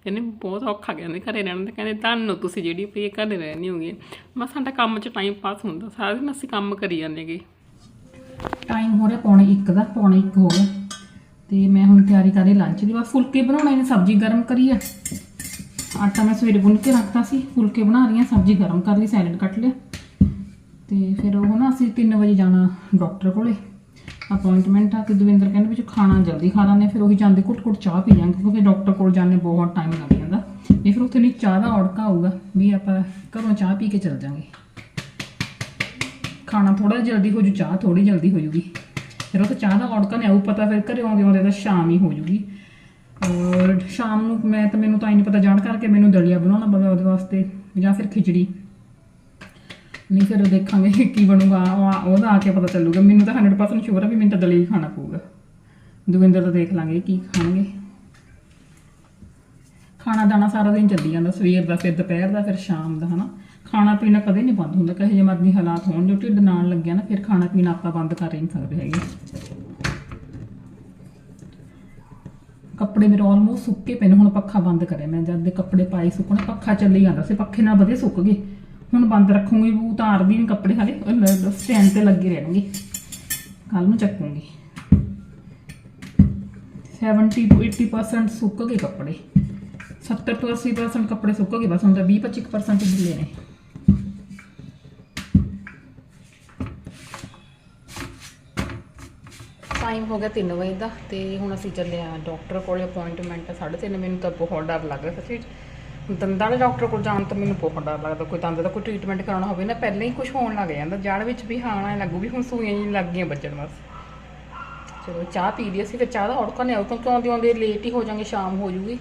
Speaker 1: ਕਹਿੰਦੇ ਬਹੁਤ ਔਖਾ ਕਹਿੰਦੇ ਘਰੇ ਰਹਿਣ ਦਾ ਕਹਿੰਦੇ ਧੰਨ ਤੁਸੀਂ ਜਿਹੜੀ ਵੀ ਘਰੇ ਰਹਿਣੀ ਹੋਗੀ। ਮੈਂ ਸਾਡਾ ਕੰਮ 'ਚ ਟਾਈਮ ਪਾਸ ਹੁੰਦਾ, ਸਾਰਾ ਦਿਨ ਅਸੀਂ ਕੰਮ ਕਰੀ ਜਾਂਦੇਗੇ ਟਾਈਮ ਹੋ ਰਿਹਾ, ਪੌਣੇ 1 ਦਾ, ਪੌਣੇ 1 ਹੋ ਗਿਆ। ਤੇ ਮੈਂ ਹੁਣ ਤਿਆਰੀ ਕਰ ਰਹੀ ਲੰਚ ਦੀ। ਬਸ ਫੁਲਕੇ ਬਣਾਉਣੇ ਨੇ, ਸਬਜ਼ੀ ਗਰਮ ਕਰੀ ਆ। ਆਟਾ ਮੈਂ ਸਵੇਰੇ ਗੁੰਨ ਕੇ ਰੱਖਤਾ ਸੀ, ਫੁਲਕੇ ਬਣਾ ਰਹੀ ਹਾਂ, ਸਬਜ਼ੀ ਗਰਮ ਕਰ ਲਈ ਸੈਲਡ ਕੱਟ ਲਿਆ। ਤੇ ਫਿਰ ਉਹ ਨਾ ਅਸੀਂ 3 ਵਜੇ ਜਾਣਾ ਡਾਕਟਰ ਕੋਲੇ। ਅਪਾਇੰਟਮੈਂਟ ਆ, ਤੇ ਦਵਿੰਦਰ ਕਹਿੰਦੇ ਵੀ ਖਾਣਾ ਜਲਦੀ ਖਾ ਲਾਂਗੇ ਫਿਰ ਉਹੀ ਜਾਂਦੇ ਘੁੱਟ ਘੁੱਟ ਚਾਹ ਪੀ ਜਾਂਗੇ ਕਿਉਂਕਿ ਡਾਕਟਰ ਕੋਲ ਜਾਣੇ ਬਹੁਤ ਟਾਈਮ ਲੱਗ ਜਾਂਦਾ। ਇਹ ਫਿਰ ਉੱਥੇ ਨਹੀਂ ਚਾਹ ਦਾ ਔੜਕਾ ਆਊਗਾ, ਵੀ ਆਪਾਂ ਘਰੋਂ ਚਾਹ ਪੀ ਕੇ ਚੱਲ ਜਾਾਂਗੇ। ਖਾਣਾ ਥੋੜਾ ਜਲਦੀ ਹੋ ਜੂ, ਚਾਹ ਥੋੜੀ ਜਲਦੀ ਹੋ ਜੂਗੀ। ਫਿਰ ਉਹ ਤਾਂ ਚਾਹ ਦਾ ਔੜਕਾ ਨਹੀਂ ਆਊ ਪਤਾ ਫਿਰ ਘਰੇ ਆਉਂਦੇ ਆਉਂਦੇ ਤਾਂ ਸ਼ਾਮ ਹੀ ਹੋ ਜੂਗੀ। ਔਰ ਸ਼ਾਮ ਨੂੰ ਮੈਂ ਤਾਂ ਮੈਨੂੰ ਤਾਂ ਹੀ ਨਹੀਂ ਪਤਾ ਜਾਣ ਕਰਕੇ ਮੈਨੂੰ ਦਲੀਆ ਬਣਾਉਣਾ ਪਵੇ ਉਹਦੇ ਵਾਸਤੇ ਜਾਂ ਫਿਰ ਖਿਚੜੀ। ਨਹੀਂ ਫਿਰ ਦੇਖਾਂਗੇ [laughs] ਕੀ ਬਣੂਗਾ ਉਹਦਾ ਆ ਕੇ ਪਤਾ ਚੱਲੂਗਾ। ਮੈਨੂੰ ਤਾਂ 100% ਸ਼ੋਰ ਆ ਵੀ ਮੈਨੂੰ ਤਾਂ ਦਲੀਆ ਹੀ ਖਾਣਾ ਪਊਗਾ। ਦਵਿੰਦਰ ਦਾ ਦੇਖ ਲਾਂਗੇ ਕੀ ਖਾਣਗੇ। ਖਾਣਾ ਦਾਣਾ ਸਾਰਾ ਦਿਨ ਚੱਲੀ ਜਾਂਦਾ, ਸਵੇਰ ਦਾ ਫਿਰ ਦੁਪਹਿਰ ਦਾ, ਫਿਰ ਸ਼ਾਮ ਦਾ, ਹਨਾ। ਖਾਣਾ ਪੀਣਾ ਕਦੇ ਨਹੀਂ ਬੰਦ ਹੁੰਦਾ, ਕਹੇ ਜੇ ਮਰਜ਼ੀ ਹਾਲਾਤ ਹੋਣ, ਜੋ ਢਿੱਡ ਨਾਲ ਲੱਗਿਆ ਨਾ, ਫਿਰ ਖਾਣਾ ਪੀਣਾ ਆਪਾਂ ਬੰਦ ਕਰ ਹੀ ਨਹੀਂ ਸਕਦੇ ਹੈਗੇ। ਕੱਪੜੇ ਮੇਰੇ ਆਲਮੋਸਟ ਸੁੱਕੇ ਪਏ ਨੇ, ਹੁਣ ਪੱਖਾ ਬੰਦ ਕਰਿਆ ਮੈਂ, ਜਦ ਦੇ ਕੱਪੜੇ ਪਾਏ ਸੁੱਕਣੇ, ਪੱਖਾ ਚੱਲੀ ਜਾਂਦਾ ਸੀ ਪੱਖੇ ਨਾਲ ਵਧੀਆ ਸੁੱਕ ਗਏ। ਹੁਣ ਬੰਦ ਰੱਖੂੰਗੀ ਉਹ ਉਤਾਰਦੀ ਨਹੀਂ ਕੱਪੜੇ ਹਾਲੇ ਸਟੈਂਡ ਤੇ ਲੱਗੇ ਰਹਿਣਗੇ। ਕੱਲ ਨੂੰ ਚੱਕੂੰਗੀ। 70 ਤੋਂ 80% ਸੁੱਕ ਗਏ ਕੱਪੜੇ। 70 ਤੋਂ 80% ਕੱਪੜੇ ਸੁੱਕ ਗਏ, ਬਸ ਹੁਣ ਤਾਂ 20 25% ਗਿੱਲੇ ਨੇ। ਟਾਈਮ ਹੋ ਗਿਆ 3 ਵਜੇ ਦਾ ਤੇ ਹੁਣ ਅਸੀਂ ਚੱਲੇ ਆ ਡਾਕਟਰ ਕੋਲੇ ਅਪਾਇੰਟਮੈਂਟ 3:30 ਮੈਨੂੰ ਤਾਂ ਬਹੁਤ ਡਰ ਲੱਗ ਰਿਹਾ ਸੀ। ਦੰਦਾਂ ਦੇ ਡਾਕਟਰ ਕੋਲ ਜਾਣ ਤੋਂ ਮੈਨੂੰ ਬਹੁਤ ਡਰ ਲੱਗਦਾ, ਕੋਈ ਦੰਦ ਦਾ ਕੋਈ ਟ੍ਰੀਟਮੈਂਟ ਕਰਾਉਣਾ ਹੋਵੇ ਨਾ, ਪਹਿਲਾਂ ਹੀ ਕੁਝ ਹੋਣ ਲੱਗ ਜਾਂਦਾ ਜੜ ਵਿੱਚ ਵੀ ਹਾਂ ਲੱਗੂ ਵੀ ਹੁਣ ਸੂਈਆਂ ਜੀ ਲੱਗ ਗਈਆਂ ਵੱਜਣ ਬਸ ਚਲੋ ਚਾਹ ਪੀ ਲਈ ਅਸੀਂ, ਫਿਰ ਚਾਹ ਦਾ ਔੜਕਾ ਨਹੀਂ ਆਉ ਕਿਉਂਕਿ ਆਉਂਦੇ ਆਉਂਦੇ ਲੇਟ ਹੀ ਹੋ ਜਾਾਂਗੇ ਸ਼ਾਮ ਹੋ ਜੂਗੀ।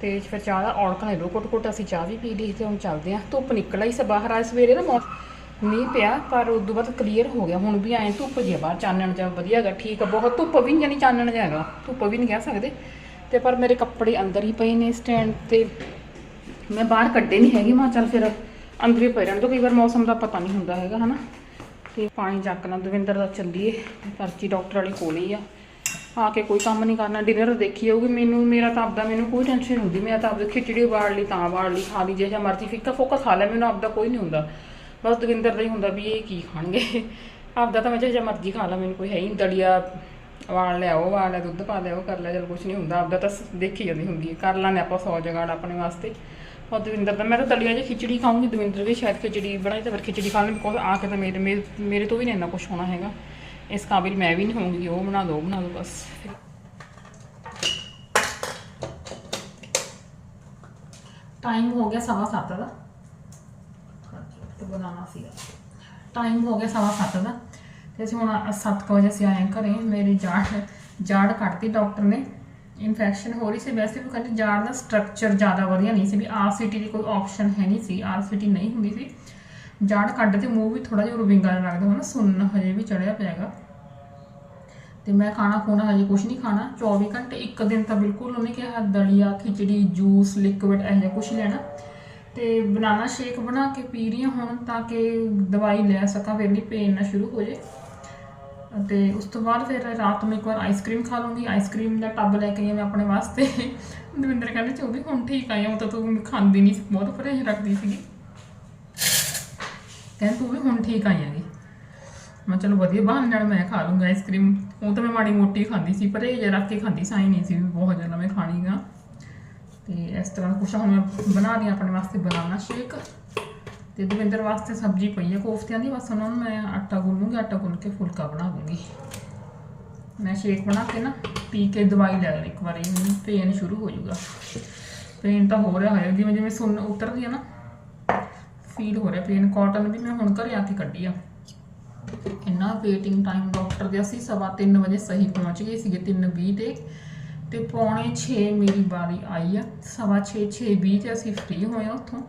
Speaker 1: ਤੇ ਫਿਰ ਚਾਹ ਦਾ ਔੜਕਾ ਨਹੀਂ ਰੋ ਕੁੱਟ ਕੁੱਟ ਅਸੀਂ ਚਾਹ ਵੀ ਪੀ ਲਈ ਤੇ ਹੁਣ ਚੱਲਦੇ ਆ ਧੁੱਪ ਨਿਕਲ ਆਈ ਸੀ ਬਾਹਰ, ਅੱਜ ਸਵੇਰੇ ਨਾ ਮੌਸਮ ਮੀਂਹ ਪਿਆ, ਪਰ ਉਦੋਂ ਬਾਅਦ ਕਲੀਅਰ ਹੋ ਗਿਆ। ਹੁਣ ਵੀ ਐਂ ਧੁੱਪ ਜੀ ਆ, ਬਾਹਰ ਚਾਨਣ ਜਾ ਵਧੀਆ ਹੈਗਾ, ਠੀਕ ਆ, ਬਹੁਤ ਧੁੱਪ ਵੀ ਨਹੀਂ ਚਾਨਣ ਜਿਹਾ ਹੈਗਾ। ਧੁੱਪ ਵੀ ਨਹੀਂ ਕਹਿ ਸਕਦੇ। ਤੇ ਪਰ ਮੇਰੇ ਕੱਪੜੇ ਅੰਦਰ ਹੀ ਪਏ ਨੇ ਸਟੈਂਡ ਤੇ। ਮੈਂ ਬਾਹਰ ਕੱਢੇ ਨਹੀਂ ਹੈਗੇ, ਮੈਂ ਚੱਲ ਫਿਰ ਅੰਦਰ ਹੀ ਪਏ ਰਹਿਣ ਤੋਂ ਕਈ ਵਾਰ ਮੌਸਮ ਦਾ ਪਤਾ ਨਹੀਂ ਹੁੰਦਾ ਹੈਗਾ, ਹਨਾ। ਤੇ ਪਾਣੀ ਚੱਕਣਾ ਦਵਿੰਦਰ ਦਾ ਚੱਲੀਏ। ਪਰਚੀ ਡਾਕਟਰ ਵਾਲੀ ਕੋਲ ਹੀ ਆ। ਆ ਕੇ ਕੋਈ ਕੰਮ ਨਹੀਂ ਕਰਨਾ ਡਿਨਰ ਦੇਖੀ ਜਾਊਗੀ। ਮੈਨੂੰ, ਮੇਰਾ ਤਾਂ ਆਪਦਾ, ਮੈਨੂੰ ਕੋਈ ਟੈਨਸ਼ਨ ਹੁੰਦੀ। ਮੈਂ ਤਾਂ ਆਪਦੀ ਖਿਚੜੀ ਵਾੜ ਲਈ, ਤਾਂ ਵਾੜ ਲਈ, ਖਾ ਲਈ, ਜੇ ਜਾਂ ਮਰਜ਼ੀ ਫਿੱਕਾ ਫੋਕਾ ਖਾ ਲੈ, ਮੈਨੂੰ ਆਪਦਾ ਕੋਈ ਨਹੀਂ ਹੁੰਦਾ। ਬਸ ਦਵਿੰਦਰ ਦਾ ਹੀ ਹੁੰਦਾ ਵੀ ਇਹ ਕੀ ਖਾਣਗੇ। ਆਪਦਾ ਤਾਂ ਮੈਂ ਜੇ ਮਰਜ਼ੀ ਖਾ ਲਾ, ਮੈਨੂੰ ਕੋਈ ਹੈ ਹੀ ਨਹੀਂ ਦਲੀਆ। ਵਾਲ ਲਿਆ ਉਹ ਉਬਾਲ ਲਿਆ, ਦੁੱਧ ਪਾ ਲਿਆ ਉਹ ਕਰ ਲਿਆ, ਚਲ ਕੁਝ ਨਹੀਂ ਹੁੰਦਾ। ਆਪਦਾ ਤਾਂ ਦੇਖੀ ਜਾਂਦੀ ਹੁੰਦੀ ਹੈ। ਕਰ ਲਾਂਗੇ ਆਪਾਂ ਸੌ ਜਗਾੜ ਆਪਣੇ ਵਾਸਤੇ। ਔਰ ਦਵਿੰਦਰ ਦਾ, ਮੈਂ ਤਾਂ ਦਲੀਆ ਜੇ ਖਿਚੜੀ ਖਾਊਂਗੀ। ਦਵਿੰਦਰ ਵੀ ਸ਼ਾਇਦ ਖਿਚੜੀ ਬਣਾਈ ਤਾਂ ਫਿਰ ਖਿਚੜੀ ਖਾ ਲੈਣ ਬਿਕੋਜ਼ ਆ ਕੇ ਤਾਂ ਮੇਰੇ ਮੇਰੇ ਮੇਰੇ ਤੋਂ ਵੀ ਨਹੀਂ ਇੰਨਾ ਕੁਝ ਹੋਣਾ ਹੈਗਾ। ਇਸ ਕਾਬਿਲ ਮੈਂ ਵੀ ਨਹੀਂ ਹੋਊਂਗੀ। ਉਹ ਬਣਾ ਦੋ ਬਣਾ ਦੋ ਬਸ। ਟਾਈਮ ਹੋ ਗਿਆ ਸਵਾ ਸੱਤ ਦਾ। ਬਣਾਉਣਾ ਸੀਗਾ। ਟਾਈਮ ਹੋ ਗਿਆ ਸਵਾ ਸੱਤ ਦਾ। ਤੇ ਅਸੀਂ ਹੁਣ 7 ਵਜੇ ਅਸੀਂ ਆਏ ਘਰੇ। ਮੇਰੀ ਜਾੜ ਜਾੜ ਕੱਟਤੀ ਡਾਕਟਰ ਨੇ। ਇਨਫੈਕਸ਼ਨ ਹੋ ਰਹੀ ਸੀ। ਵੈਸੇ ਵੀ ਕਹਿੰਦੇ ਜਾੜ ਦਾ ਸਟਰਕਚਰ ਜ਼ਿਆਦਾ ਵਧੀਆ ਨਹੀਂ ਸੀ ਵੀ ਆਰਸੀਟੀ ਦੀ ਕੋਈ ਆਪਸ਼ਨ ਹੈ ਨਹੀਂ ਸੀ। ਆਰਸੀਟੀ ਨਹੀਂ ਹੁੰਦੀ ਸੀ। ਜਾੜ ਕੱਢ ਤੇ ਮੂੰਹ ਵੀ ਥੋੜਾ ਜਿਹਾ ਰੁਵਿੰਗਾ ਲੱਗਦਾ ਹੋਣਾ ਸੁੰਨ ਹਜੇ ਵੀ ਚੜਿਆ ਪਿਆਗਾ ਤੇ ਮੈਂ ਖਾਣਾ ਖੋਣਾ ਹਜੇ ਕੁਝ ਨਹੀਂ ਖਾਣਾ। 24 ਘੰਟੇ ਇੱਕ ਦਿਨ ਤਾਂ ਬਿਲਕੁਲ ਉਹਨੇ ਕਿਹਾ ਦਲੀਆ, ਖਿਚੜੀ, ਜੂਸ ਲਿਕਵਿਡ ਇਹੋ ਜਿਹਾ ਕੁਝ ਲੈਣਾ। ਤੇ ਬਨਾਨਾ ਸ਼ੇਕ ਬਣਾ ਕੇ ਪੀ ਰਹੀ ਹਾਂ ਹੁਣ ਤਾਂ ਕਿ ਦਵਾਈ ਲੈ ਸਕਾਂ, ਫਿਰ ਨਹੀਂ ਪੇਨ ਨਾ ਸ਼ੁਰੂ ਹੋ ਜੇ ਤੇ ਉਸ ਤੋਂ ਬਾਅਦ ਫਿਰ ਰਾਤ ਨੂੰ ਇੱਕ ਵਾਰ ਆਈਸਕ੍ਰੀਮ ਖਾ ਲੂੰਗੀ। ਆਈਸਕ੍ਰੀਮ ਦਾ ਟੱਬ ਲੈ ਕੇ ਆਈ ਹਾਂ ਮੈਂ ਆਪਣੇ ਵਾਸਤੇ। ਦਵਿੰਦਰ ਕਹਿੰਦੇ ਚੌਵੀ ਹੁਣ ਠੀਕ ਆਈ ਹਾਂ ਉਹ ਤਾਂ ਤੂੰ ਖਾਂਦੀ ਨਹੀਂ ਸੀ, ਬਹੁਤ ਪਰਹੇਜ਼ ਰੱਖਦੀ ਸੀਗੀ। ਕਹਿੰਦੇ, ਤੂੰ ਵੀ ਹੁਣ ਠੀਕ ਆਈ ਹੈਗੀ। ਮੈਂ ਚਲੋ ਵਧੀਆ, ਬਹਾਨੇ ਨਾਲ ਮੈਂ ਖਾ ਲੂੰਗਾ ਆਈਸਕ੍ਰੀਮ ਉਹ ਤਾਂ ਮੈਂ ਮਾੜੀ ਮੋਟੀ ਖਾਂਦੀ ਸੀ, ਪਰਹੇਜ ਰੱਖ ਕੇ ਖਾਂਦੀ ਸਾਈ ਨਹੀਂ ਸੀ ਵੀ ਬਹੁਤ ਜ਼ਿਆਦਾ ਮੈਂ ਖਾਣੀ ਗਾ। ਤੇ ਇਸ ਤਰ੍ਹਾਂ ਕੁਛ ਹੁਣ ਮੈਂ ਬਣਾ ਰਹੀ ਆਪਣੇ ਵਾਸਤੇ ਬਨਾਨਾ ਸ਼ੇਕ ਤੇ ਦਵਿੰਦਰ ਵਾਸਤੇ ਸਬਜ਼ੀ ਪਈ ਹੈ ਕੋਫਤਿਆਂ ਦੀ, ਬਸ ਉਹਨਾਂ ਨੂੰ ਮੈਂ ਆਟਾ ਗੁੰਨੂੰਗੀ, ਆਟਾ ਗੁੰਨ ਕੇ ਫੁਲਕਾ ਬਣਾ ਦੂੰਗੀ। ਮੈਂ ਸ਼ੇਕ ਬਣਾ ਕੇ ਨਾ ਪੀ ਕੇ ਦਵਾਈ ਲੈ ਲੈਣੀ ਇੱਕ ਵਾਰੀ, ਮੈਨੂੰ ਪੇਨ ਸ਼ੁਰੂ ਹੋ ਜਾਊਗਾ। ਪੇਨ ਤਾਂ ਹੋ ਰਿਹਾ ਹੋਇਆ ਜਿਵੇਂ ਜਿਵੇਂ ਸੁੰਨ ਉਤਰਦੀ ਹੈ ਨਾ ਫੀਲ ਹੋ ਰਿਹਾ ਪੇਨ। ਕਾਟਨ ਵੀ ਮੈਂ ਹੁਣ ਘਰੇ ਆ ਕੇ ਕੱਢੀ ਆ। ਇੰਨਾ ਵੇਟਿੰਗ ਟਾਈਮ ਡਾਕਟਰ ਦੇ ਅਸੀਂ ਸਵਾ ਤਿੰਨ ਵਜੇ ਸਹੀ ਪਹੁੰਚ ਗਏ ਸੀਗੇ 3:20 ਤੇ। ਤੇ ਪੌਣੇ 6 ਮੇਰੀ ਵਾਰੀ ਆਈ ਆ। ਸਵਾ 6 6:20 ਤੇ ਅਸੀਂ ਫ੍ਰੀ ਹੋਏ ਆ ਉੱਥੋਂ।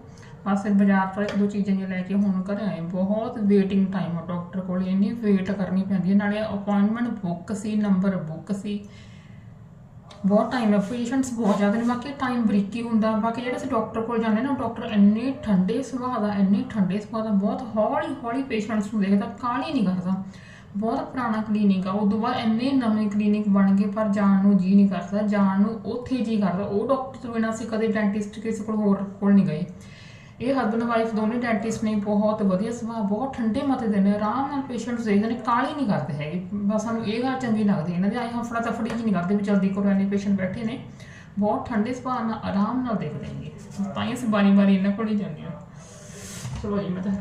Speaker 1: ਬਸ ਬਾਜ਼ਾਰ ਤੋਂ ਇੱਕ ਦੋ ਚੀਜ਼ਾਂ ਜਿਹੀਆਂ ਲੈ ਕੇ ਹੁਣ ਘਰ ਆਏ। ਬਹੁਤ ਵੇਟਿੰਗ ਟਾਈਮ ਆ ਡਾਕਟਰ ਕੋਲ। ਇੰਨੀ ਵੇਟ ਕਰਨੀ ਪੈਂਦੀ ਹੈ ਨਾਲੇ ਅਪਾਇੰਟਮੈਂਟ ਬੁੱਕ ਸੀ ਨੰਬਰ ਬੁੱਕ ਸੀ। ਬਹੁਤ ਟਾਈਮ ਹੈ ਪੇਸ਼ੈਂਟਸ ਬਹੁਤ ਜ਼ਿਆਦਾ ਨੇ। ਬਾਕੀ ਟਾਈਮ ਬਰੀਕੀ ਹੁੰਦਾ। ਬਾਕੀ ਜਿਹੜੇ ਅਸੀਂ ਡਾਕਟਰ ਕੋਲ ਜਾਂਦੇ ਨਾ ਡਾਕਟਰ ਇੰਨੇ ਠੰਡੇ ਸੁਭਾਅ ਦਾ, ਇੰਨੇ ਠੰਡੇ ਸੁਭਾਅ ਦਾ, ਬਹੁਤ ਹੌਲੀ ਹੌਲੀ ਪੇਸ਼ੈਂਟਸ ਨੂੰ ਦੇਖਦਾ। ਕਾਹਲੀ ਨਹੀਂ ਕਰਦਾ। ਬਹੁਤ ਪੁਰਾਣਾ ਕਲੀਨਿਕ ਆ, ਉਦੋਂ ਬਾਅਦ ਇੰਨੇ ਨਵੇਂ ਕਲੀਨਿਕ ਬਣ ਗਏ, ਪਰ ਜਾਣ ਨੂੰ ਜੀ ਨਹੀਂ ਕਰਦਾ, ਜਾਣ ਨੂੰ ਉੱਥੇ ਜੀ ਕਰਦਾ, ਉਹ ਡਾਕਟਰ ਤੋਂ ਬਿਨਾਂ ਅਸੀਂ ਕਦੇ ਡੈਂਟਿਸਟ ਕਿਸੇ ਕੋਲ ਹੋਰ ਕੋਲ ਨਹੀਂ ਗਏ। ਇਹ ਹਸਬੰਡ ਵਾਈਫ ਦੋਨੇ ਡੈਂਟਿਸਟ ਨੇ ਬਹੁਤ ਵਧੀਆ ਸੁਭਾਅ, ਬਹੁਤ ਠੰਡੇ ਮਤੇ ਦੇ ਨੇ, ਆਰਾਮ ਨਾਲ ਪੇਸ਼ੈਂਟਸ ਦੇਖਦੇ ਨੇ ਕਾਲੀ ਨਹੀਂ ਕਰਦੇ ਹੈਗੇ। ਬਸ ਸਾਨੂੰ ਇਹ ਗੱਲ ਚੰਗੀ ਲੱਗਦੀ, ਇਹਨਾਂ ਦੇ ਆਈ ਹਫੜਾ ਤਫੜੀ ਜੀ ਨਹੀਂ ਕਰਦੇ ਵੀ ਜਲਦੀ ਕਰੋ ਇੰਨੇ ਪੇਸ਼ੈਂਟ ਬੈਠੇ ਨੇ। ਬਹੁਤ ਠੰਡੇ ਸੁਭਾਅ ਨਾਲ ਆਰਾਮ ਨਾਲ ਦੇਖਦੇ ਨੇ ਤਾਂ ਹੀ ਅਸੀਂ ਬਾਰੀ ਬਾਰੀ ਇਹਨਾਂ ਕੋਲ ਹੀ ਜਾਂਦੇ ਹਾਂ। ਚਲੋ ਜੀ, ਮੈਂ ਤਾਂ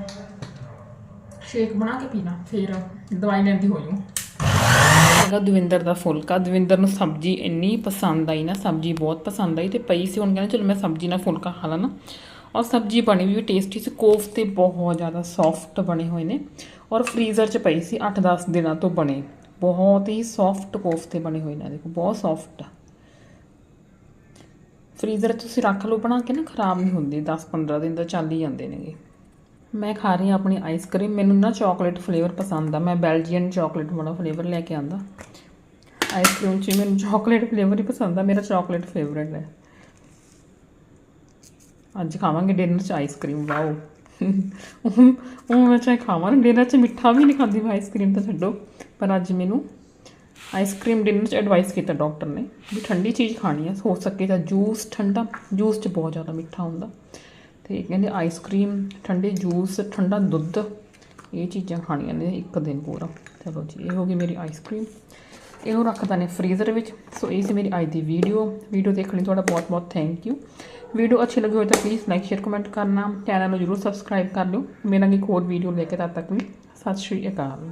Speaker 1: ਸ਼ੇਕ ਬਣਾ ਕੇ ਪੀਣਾ, ਫਿਰ ਦਵਾਈ ਲੈਂਦੀ ਹੋ। ਜੂ ਹੈਗਾ ਦਵਿੰਦਰ ਦਾ ਫੁਲਕਾ। ਦਵਿੰਦਰ ਨੂੰ ਸਬਜ਼ੀ ਇੰਨੀ ਪਸੰਦ ਆਈ ਨਾ, ਸਬਜ਼ੀ ਬਹੁਤ ਪਸੰਦ ਆਈ ਤੇ ਪਈ ਸੀ ਹੁਣ ਕਹਿੰਦਾ, ਚਲੋ ਮੈਂ ਸਬਜ਼ੀ ਨਾਲ ਫੁਲਕਾ ਖਾ ਲਾਂ ਨਾ। ਔਰ ਸਬਜ਼ੀ ਬਣੀ ਵੀ ਟੇਸਟੀ ਸੀ, ਕੋਫਤੇ ਬਹੁਤ ਜ਼ਿਆਦਾ ਸੌਫਟ ਬਣੇ ਹੋਏ ਨੇ ਔਰ ਫ੍ਰੀਜ਼ਰ 'ਚ ਪਈ ਸੀ 8-10 ਦਿਨਾਂ ਤੋਂ ਬਣੇ। ਬਹੁਤ ਹੀ ਸੌਫਟ ਕੋਫਤੇ ਬਣੇ ਹੋਏ ਨੇ, ਦੇਖੋ, ਬਹੁਤ ਸੌਫਟ ਫ੍ਰੀਜ਼ਰ ਤੁਸੀਂ ਰੱਖ ਲਓ, ਬਣਾ ਕੇ ਨਾ, ਖਰਾਬ ਨਹੀਂ ਹੁੰਦੀ 10-15 ਦਿਨ ਦਾ ਚੱਲ ਹੀ ਜਾਂਦੇ ਨੇਗੇ। ਮੈਂ ਖਾ ਰਹੀ ਹਾਂ ਆਪਣੀ ਆਈਸ ਆਈਸਕ੍ਰੀਮ ਮੈਨੂੰ ਨਾ ਚਾਕਲੇਟ ਫਲੇਵਰ ਪਸੰਦ ਆ। ਮੈਂ ਬੈਲਜੀਅਨ ਚਾਕਲੇਟ ਵਾਲਾ ਫਲੇਵਰ ਲੈ ਕੇ ਆਂਦਾ। ਆਈਸਕ੍ਰੀਮ 'ਚ ਮੈਨੂੰ ਚਾਕਲੇਟ ਫਲੇਵਰ ਹੀ ਪਸੰਦ ਆ। ਮੇਰਾ ਚਾਕਲੇਟ ਫੇਵਰੇਟ ਹੈ। ਅੱਜ ਖਾਵਾਂਗੇ ਡਿਨਰ 'ਚ ਆਈਸਕ੍ਰੀਮ ਵਾਓ। ਉਹ ਮੈਂ ਚਾਹੇ ਖਾਵਾਂ ਡਿਨਰ 'ਚ ਮਿੱਠਾ ਵੀ ਨਹੀਂ ਖਾਂਦੀ। ਮੈਂ ਆਈਸਕ੍ਰੀਮ ਤਾਂ ਛੱਡੋ। ਪਰ ਅੱਜ ਮੈਨੂੰ ਆਈਸਕ੍ਰੀਮ ਡਿਨਰ 'ਚ ਐਡਵਾਈਸ ਕੀਤਾ ਡਾਕਟਰ ਨੇ ਵੀ ਠੰਡੀ ਚੀਜ਼ ਖਾਣੀ ਹੈ ਹੋ ਸਕੇ ਤਾਂ ਜੂਸ ਠੰਡਾ। ਜੂਸ 'ਚ ਬਹੁਤ ਜ਼ਿਆਦਾ ਮਿੱਠਾ ਹੁੰਦਾ। ਤੇ ਕਹਿੰਦੇ ਆਈਸਕ੍ਰੀਮ ਠੰਡੇ ਜੂਸ ਠੰਡਾ ਦੁੱਧ, ਇਹ ਚੀਜ਼ਾਂ ਖਾਣੀਆਂ ਨੇ ਇੱਕ ਦਿਨ ਪੂਰਾ ਚਲੋ ਜੀ, ਇਹ ਹੋ ਗਈ ਮੇਰੀ ਆਈਸਕ੍ਰੀਮ ਇਹਨੂੰ ਰੱਖਦਾ ਨੇ ਫ੍ਰੀਜ਼ਰ ਵਿੱਚ। ਸੋ ਇਹ ਸੀ ਮੇਰੀ ਅੱਜ ਦੀ ਵੀਡੀਓ ਵੀਡੀਓ ਦੇਖਣ ਲਈ ਤੁਹਾਡਾ ਬਹੁਤ ਬਹੁਤ ਥੈਂਕ ਯੂ ਵੀਡੀਓ ਅੱਛੀ ਲੱਗੀ ਹੋਵੇ ਤਾਂ ਪਲੀਜ਼ ਲਾਈਕ ਸ਼ੇਅਰ ਕਮੈਂਟ ਕਰਨਾ। ਚੈਨਲ ਨੂੰ ਜਰੂਰ ਸਬਸਕ੍ਰਾਈਬ ਕਰ ਲਿਓ। ਮੇਰਾ ਇੱਕ ਹੋਰ ਵੀਡੀਓ ਲੈ ਕੇ ਤਦ ਤੱਕ ਵੀ। ਸਤਿ ਸ਼੍ਰੀ ਅਕਾਲ।